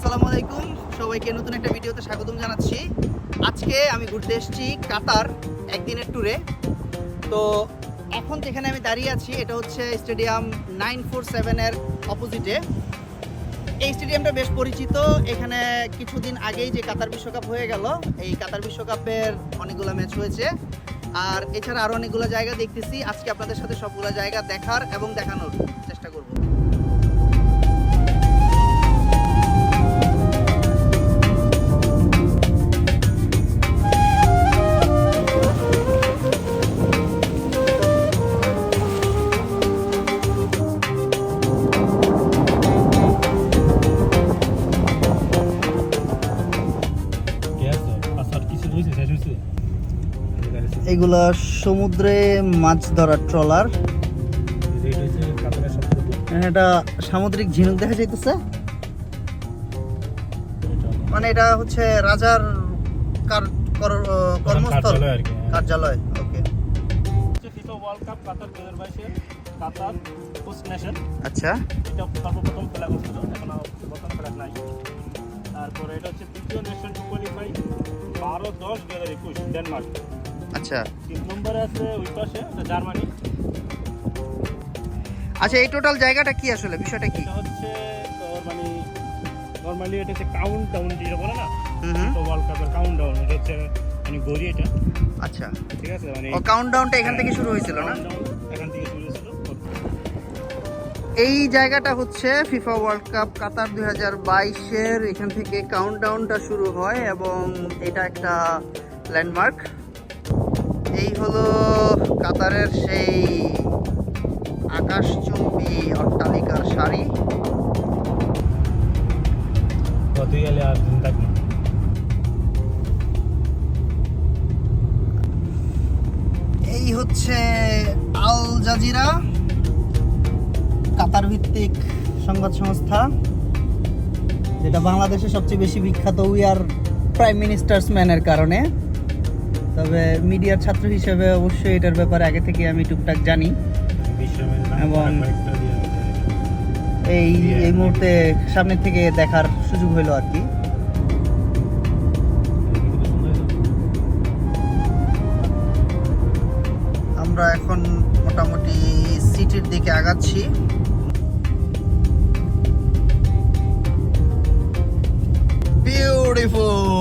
আসসালামু আলাইকুম। সবাইকে নতুন একটা ভিডিওতে স্বাগতম জানাচ্ছি। আজকে আমি ঘুরতে এসেছি কাতার একদিনের ট্যুরে তো এখন যেখানে আমি দাঁড়িয়ে আছি, এটা হচ্ছে স্টেডিয়াম নাইন ফোর সেভেনের অপোজিটে এই স্টেডিয়ামটা বেশ পরিচিত। এখানে কিছুদিন আগেই যে কাতার বিশ্বকাপ হয়ে গেল, এই কাতার বিশ্বকাপের অনেকগুলো ম্যাচ হয়েছে। আর এছাড়া আরও অনেকগুলো জায়গা দেখতেছি। আজকে আপনাদের সাথে সবগুলো জায়গা দেখার এবং দেখানোর চেষ্টা করব। এইগুলা সমুদ্রে মাছ ধরার ট্রলার। এটা সামুদ্রিক ঝিনুক দেখা যাইতেছে। মানে এটা হচ্ছে রাজার কার- কর- কর্মস্থল। কার্যালয় ওকে। কাতার হোস্ট নেশন আচ্ছা। এটা সর্বপ্রথম খেলা করছিল এখন বর্তমান খেলা নাই। তারপরে এটা হচ্ছে তৃতীয় নেশন টু কোয়ালিফাই বারো দশ দু হাজার একুশ ডেনমার্ক আচ্ছা। তিন নম্বরে আছে ওই পাশে জার্মানি। আচ্ছা এই টোটাল জায়গাটা কি আসলে? বিষয়টা কি? হচ্ছে মানে নর্মালি এটা হচ্ছে কাউন্ট ডাউন যেটা বলে না? হুম হুম। তো ওয়ার্ল্ড কাপের কাউন্ট ডাউন এটা হচ্ছে মানে গড়ি এটা। আচ্ছা। ঠিক আছে? মানে ও কাউন্টডাউনটা এখান থেকে শুরু হয়েছিল না? এখান থেকে শুরু হয়েছিল। এই জায়গাটা হচ্ছে ফিফা ওয়ার্ল্ড কাপ কাতার দুই হাজার বাইশের এখান থেকে কাউন্টডাউনটা শুরু হয় এবং এটা একটা ল্যান্ডমার্ক এই হলো কাতারের সেই আকাশচুম্বী অট্টালিকার থাকবে এই হচ্ছে আল জাজিরা কাতার ভিত্তিক সংবাদ সংস্থা যেটা বাংলাদেশে সবচেয়ে বেশি বিখ্যাত উই আর প্রাইম মিনিস্টার্স ম্যানের কারণে। তবে মিডিয়ার ছাত্র হিসেবে অবশ্যই এটার ব্যাপারে আগে থেকে আমি টুকটাক জানি। এবং- এই এই মুহূর্তে সামনে থেকে দেখার সুযোগ হলো আর কি। আমরা এখন মোটামুটি সিটির দিকে আগাচ্ছি। বিউটিফুল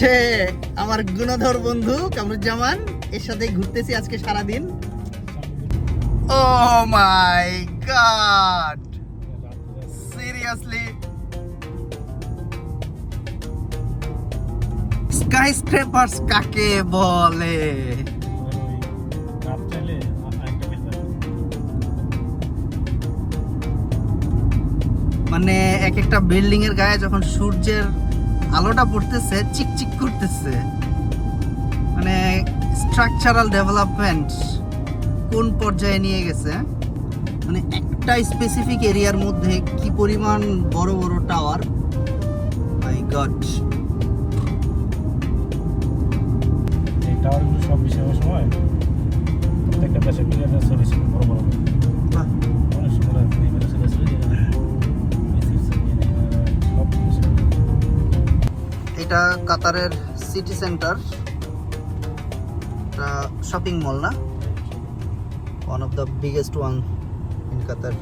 হচ্ছে আমার গুণধর বন্ধু কামরুজ্জামান। এর সাথে ঘুরতেছি আজকে সারাদিন। Oh my God! সিরিয়াসলি স্কাই স্ক্রেপার্স কাকে বলে? মানে এক একটা বিল্ডিং এর গায়ে যখন সূর্যের আলোটা পড়তেছে চিকচিক করতেছে। মানে স্ট্রাকচারাল ডেভেলপমেন্ট কোন পর্যায়ে নিয়ে গেছে? মানে একটা স্পেসিফিক এরিয়ার মধ্যে কি পরিমাণ বড় বড় টাওয়ার মাই গড টাওয়ারগুলো সব বিশাল সময় প্রত্যেকটা দেশের প্লেয়াররা এটা কাতারের সিটি সেন্টার। এটা শপিং মল না? One of the biggest one in Qatar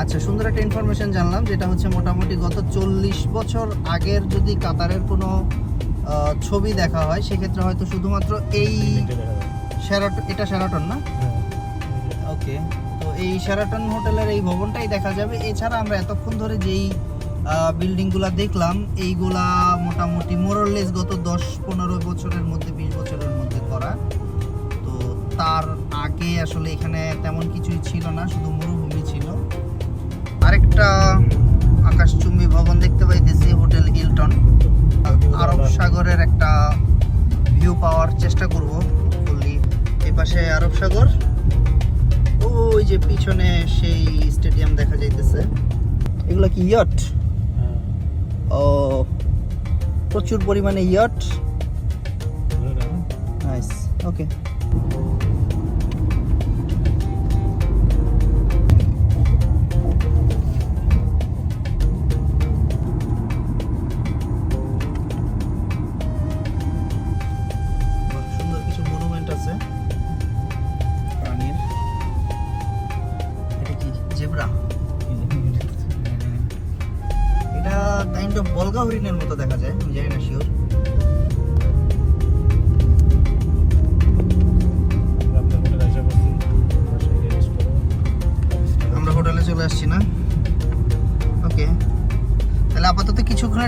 আচ্ছা সুন্দর একটা ইনফরমেশন জানলাম যেটা হচ্ছে মোটামুটি গত চল্লিশ বছর আগের যদি কাতারের কোনো ছবি দেখা হয় সেক্ষেত্রে হয়তো শুধুমাত্র এই শেরাটন এটা শেরাটন না? ওকে তো এই শেরাটন হোটেলের এই ভবনটাই দেখা যাবে। এছাড়া আমরা এতক্ষণ ধরে যেই বিল্ডিংগুলা দেখলাম, এইগুলা মোটামুটি মোরললেস গত দশ পনেরো বছরের মধ্যে, বিশ বছরের মধ্যে করা। তো তার আগে আসলে এখানে তেমন কিছুই ছিল না, শুধু মরুভূমি ছিল। আরেকটা আকাশচুম্বী ভবন দেখতে পাইতেছি, হোটেল হিলটন। আরব সাগরের একটা ভিউ পাওয়ার চেষ্টা করব ফুললি এই পাশে আরব সাগর। ওই যে পিছনে সেই স্টেডিয়াম দেখা যাইতেছে। এগুলো কি ইয়ট? ও প্রচুর পরিমাণে ইয়ট। নাইস ওকে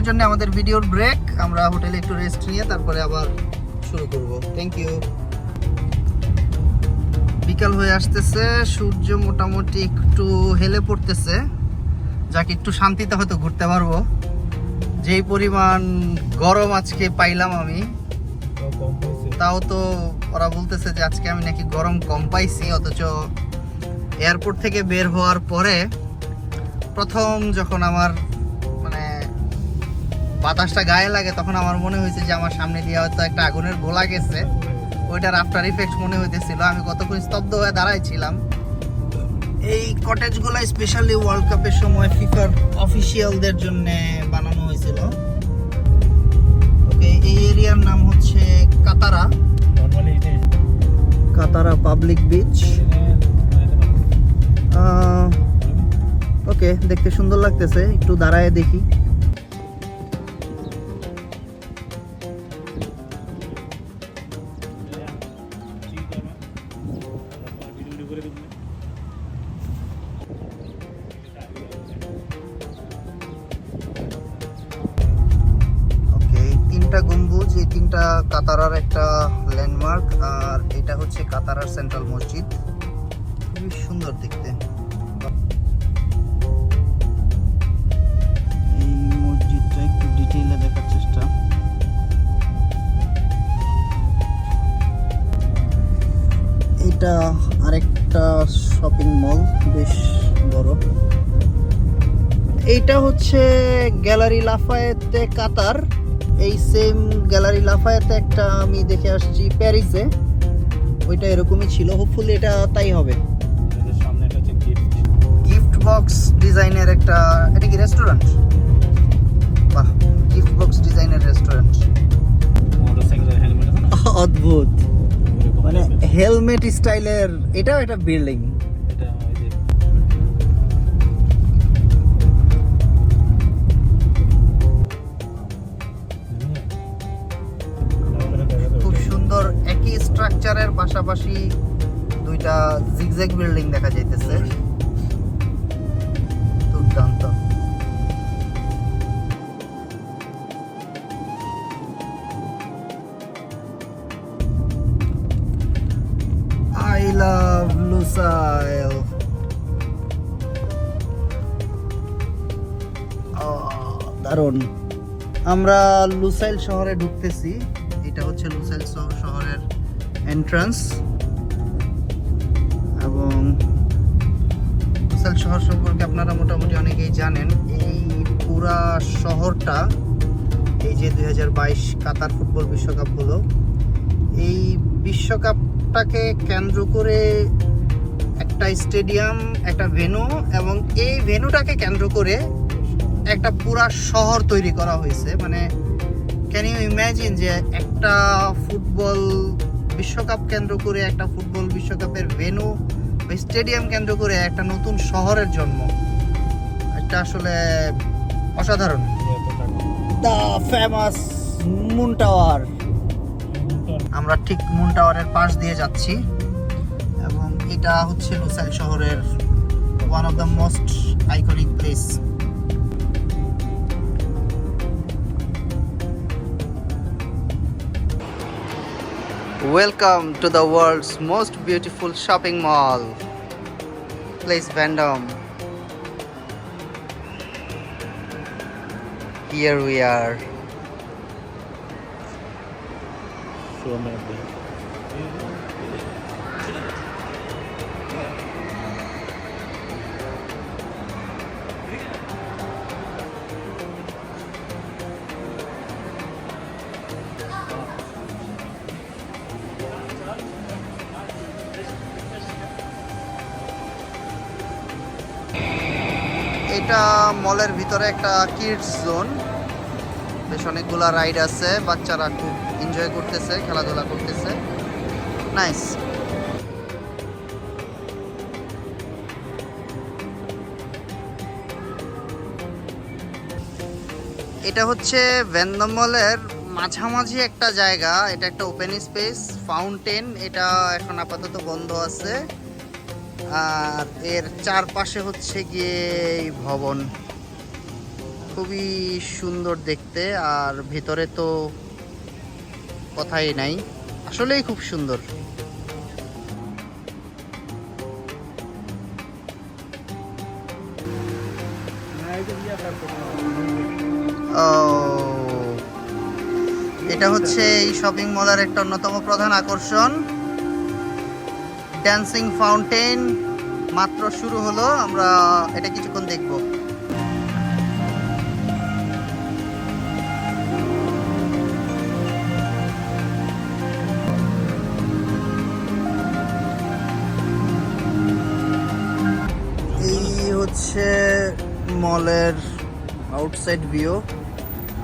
কিছুক্ষণের জন্য আমাদের ভিডিওর ব্রেক আমরা হোটেলে একটু রেস্ট নিয়ে তারপরে আবার শুরু করব। থ্যাংক ইউ বিকাল হয়ে আসতেছে, সূর্য মোটামুটি একটু হেলে পড়তেছে। যাকে, একটু শান্তিতে হয়তো ঘুরতে পারব। যেই পরিমাণ গরম আজকে পাইলাম আমি, তাও তো ওরা বলতেছে যে আজকে আমি নাকি গরম কম পাইছি, অথচ এয়ারপোর্ট থেকে বের হওয়ার পরে প্রথম যখন আমার বাতাসটা গায়ে লাগে তখন আমার মনে হয়েছে যে আমার সামনে দিয়ে হয়তো একটা আগুনের গোলা গেছে। ওইটার আফটার ইফেক্ট মনে হইতেছিল। আমি কতক্ষণ স্তব্ধ হয়ে দাঁড়াইছিলাম। এই কটেজগুলো স্পেশালি ওয়ার্ল্ড কাপের সময় ফিফার অফিসিয়ালদের জন্য বানানো হয়েছিল। ওকে এই এরিয়ার নাম হচ্ছে Katara. Katara public beach okay দেখতে সুন্দর লাগতেছে। একটু দাঁড়ায় দেখি। তিনটা গম্বুজ এই তিনটা কাতারার একটা ল্যান্ডমার্ক আর এটা হচ্ছে কাতারার সেন্ট্রাল মসজিদ। খুবই সুন্দর দেখতে। এই মসজিদটা একটু ডিটেইলে দেখার চেষ্টা। এটা আরেকটা শপিং মল বেশ বড়। এইটা হচ্ছে গ্যালারি লাফায়েতে কাতার। এই সেম গ্যালারি লাফায়াতে একটা আমি দেখে আসছি প্যারিসে ওইটা এরকমই ছিল। হোপফুলি এটা তাই হবে। গিফট বক্স ডিজাইনের একটা এটা কি রেস্টুরেন্ট বাহ গিফট বক্স ডিজাইনের রেস্টুরেন্ট অদ্ভুত। মানে হেলমেট স্টাইলের এটাও একটা বিল্ডিং পাশাপাশি দুইটা জিগজ্যাগ বিল্ডিং দেখা যাইতেছে। দুর্দান্ত। আই লাভ লুসাইল দারুণ। আমরা লুসাইল শহরে ঢুকতেছি। এটা হচ্ছে লুসাইল শহর- শহরের এন্ট্রান্স এবং লুসাইল শহর সম্পর্কে আপনারা মোটামুটি অনেকেই জানেন, এই পুরা শহরটা, এই যে দু হাজার বাইশ কাতার ফুটবল বিশ্বকাপ হলো, এই বিশ্বকাপটাকে কেন্দ্র করে একটা স্টেডিয়াম, একটা ভেন্যু এবং এই ভেন্যুটাকে কেন্দ্র করে একটা পুরা শহর তৈরি করা হয়েছে। মানে ক্যান ইউ ইম্যাজিন যে একটা ফুটবল বিশ্বকাপ কেন্দ্র করে একটা ফুটবল বিশ্বকাপের ভেন্যু বা স্টেডিয়াম কেন্দ্র করে একটা নতুন শহরের জন্ম। এটা আসলে অসাধারণ। দ্য ফেমাস মুন টাওয়ার আমরা ঠিক মুন টাওয়ারের পাশ দিয়ে যাচ্ছি এবং এটা হচ্ছে লুসাইল শহরের one of the most iconic place Welcome to the world's most beautiful shopping mall, Place Vendome. Here we are. এটা মলের ভিতরে একটা কিডস জোন বেশ অনেকগুলা রাইড আছে, বাচ্চারা খুব এনজয় করতেছে, খেলাধুলা করতেছে। নাইস এটা হচ্ছে ভ্যানদম মলের মাঝামাঝি একটা জায়গা, এটা একটা ওপেন স্পেস ফাউন্টেন এটা এখন আপাতত বন্ধ আছে। আর এর চারপাশে হচ্ছে গিয়ে ভবন। খুবই সুন্দর দেখতে, আর ভেতরে তো কথাই নাই। আসলেই খুব সুন্দর। ও, এটা হচ্ছে এই শপিং মলের একটা অন্যতম প্রধান আকর্ষণ। ড্যান্সিং ফাউন্টেন মাত্র শুরু হলো, আমরা এটা কিছুক্ষণ দেখব। এই হচ্ছে মলের আউটসাইড ভিউ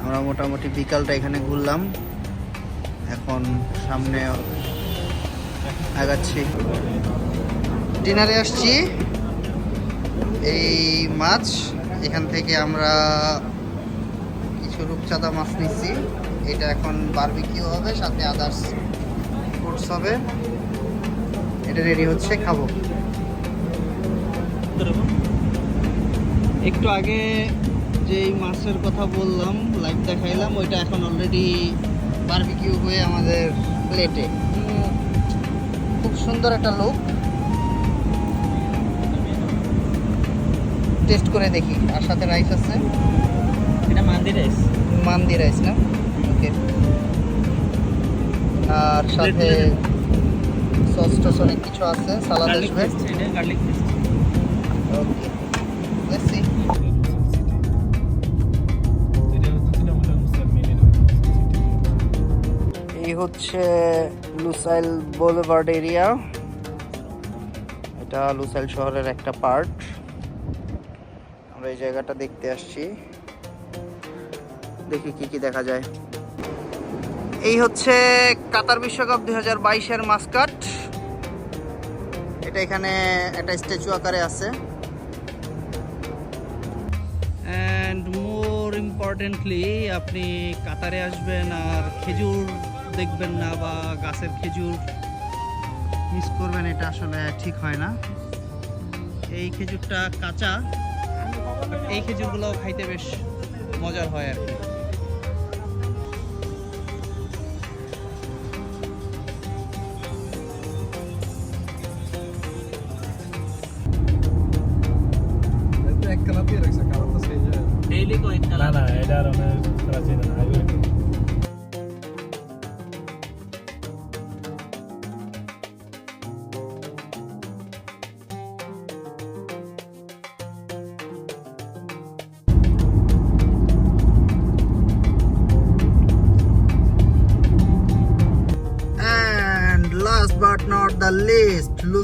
আমরা মোটামুটি বিকালটা এখানে ঘুরলাম। এখন সামনে আগাচ্ছি। ডিনারে আসছি। এই মাছ, এখান থেকে আমরা কিছু রূপচাঁদা মাছ নিচ্ছি। এটা এখন বারবিকিউ হবে, সাথে আদার্স ফুডস হবে। এটা রেডি হচ্ছে, খাব। একটু আগে যেই মাছের কথা বললাম লাইভ দেখাইলাম, ওইটা এখন অলরেডি বারবিকিউ হয়ে আমাদের প্লেটে সুন্দর একটা লুক টেস্ট করে দেখি আর সাথে রাইস আছে। এটা মান্দি রাইস মান্দি রাইস না? ওকে আর সাথে সস টস অনেক কিছু আছে সালাদ আসবে। ওকে লেটস সি হচ্ছে লুসাইল বোলভার্ড এরিয়া। এটা লুসাইল শহরের একটা পার্ট। আমরা এই জায়গাটা দেখতে আসছি। দেখি কি কি দেখা যায়। এই হচ্ছে কাতার বিশ্বকাপ দুই হাজার বাইশের মাস্কাট। এটা এখানে একটা স্ট্যাচু আকারে আছে। অ্যান্ড মোর ইম্পর্টেন্টলি আপনি কাতারে আসবেন আর খেজুর দেখবেন না বা গাছের খেজুর মিস করবেন এটা আসলে ঠিক হয় না। এই খেজুরটা কাঁচা এই খেজুরগুলো খাইতে বেশ মজার হয় আর কি। ডেইলি কয়েক না না এটা আর অনেক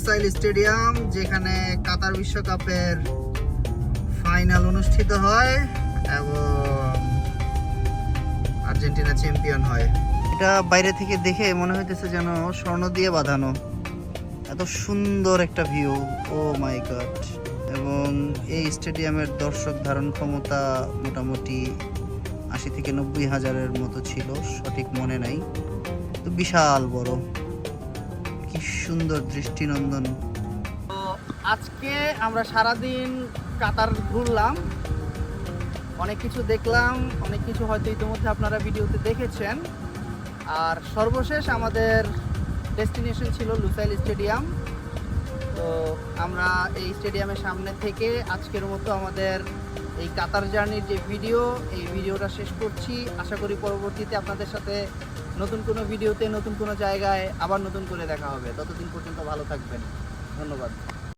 লুসাইল স্টেডিয়াম, যেখানে কাতার বিশ্বকাপের ফাইনাল অনুষ্ঠিত হয় এবং আর্জেন্টিনা চ্যাম্পিয়ন হয়। এটা বাইরে থেকে দেখে মনে হইতেছে যেন স্বর্ণ দিয়ে বাঁধানো। এত সুন্দর একটা ভিউ ও মাই গড এবং এই স্টেডিয়ামের দর্শক ধারণ ক্ষমতা মোটামুটি আশি থেকে নব্বই হাজারের মতো ছিল, সঠিক মনে নাই। তো বিশাল বড়। কি সুন্দর দৃষ্টিনন্দন। আজকে আমরা সারাদিন কাতার ঘুরলাম। অনেক কিছু দেখলাম, অনেক কিছু হয়তো ইতিমধ্যে আপনারা ভিডিওতে দেখেছেন। আর সর্বশেষ আমাদের ডেস্টিনেশন ছিল লুসাইল স্টেডিয়াম। তো আমরা এই স্টেডিয়ামের সামনে থেকে আজকের মতো আমাদের এই কাতার জার্নির যে ভিডিও, এই ভিডিওটা শেষ করছি। আশা করি পরবর্তীতে আপনাদের সাথে নতুন কোনো ভিডিওতে, নতুন কোনো জায়গায় আবার নতুন করে দেখা হবে। ততদিন পর্যন্ত ভালো থাকবেন। ধন্যবাদ।